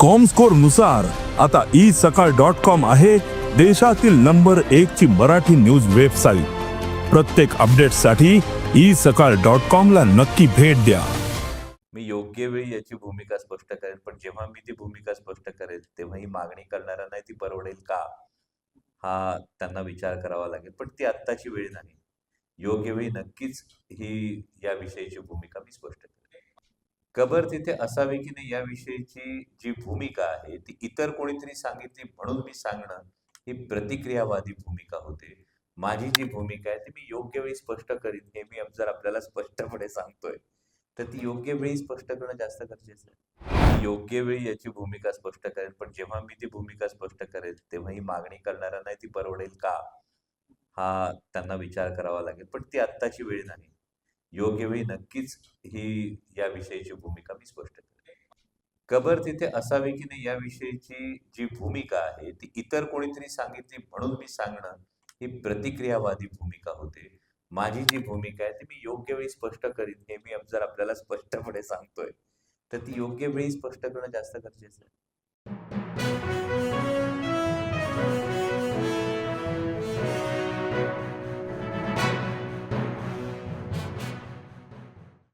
कॉमस्कोरनुसार आता ई सकाळ dot com आहे देशातील नंबर एक ची मराठी न्यूज वेबसाईट प्रत्येक अपडेटसाठी ई सकाळ डॉट कॉम ला नक्की भेट द्या. मी योग्य वेळी याची भूमिका स्पष्ट करेन पण जेव्हा मी ती भूमिका स्पष्ट करेल तेव्हा ही मागणी करणारा नाही ती परवडेल का? हा त्यांना विचार करावा लागेल पण ती आत्ताची वेळ नाही. योग्य वेळी नक्कीच ही याविषयीची भूमिका मी स्पष्ट करेन कबर तिथे असावी की नाही याविषयीची जी भूमिका आहे ती इतर कोणीतरी सांगितली म्हणून मी सांगणं ही प्रतिक्रियावादी भूमिका होते. माझी जी भूमिका आहे ती मी योग्य वेळी स्पष्ट करीन हे मी जर आपल्याला स्पष्टपणे सांगतोय तर ती योग्य वेळी स्पष्ट करणं जास्त गरजेचं आहे. योग्य वेळी याची भूमिका स्पष्ट करेन पण जेव्हा मी ती भूमिका स्पष्ट करेल तेव्हा ही मागणी करणाऱ्यांना ती परवडेल का? हा त्यांना विचार करावा लागेल पण ती आत्ताची वेळ नाही. योग्य वेळी नक्कीच ही याविषयीची भूमिका मी स्पष्ट करेन. कबर तिथे असावी की नाही याविषयीची जी भूमिका आहे ती इतर कोणीतरी सांगितली म्हणून मी सांगणं ही प्रतिक्रियावादी भूमिका होते. माझी जी भूमिका आहे ती मी योग्य वेळी स्पष्ट करीन हे मी जर आपल्याला स्पष्टपणे सांगतोय तर ती योग्य वेळी स्पष्ट करणं जास्त गरजेचं आहे.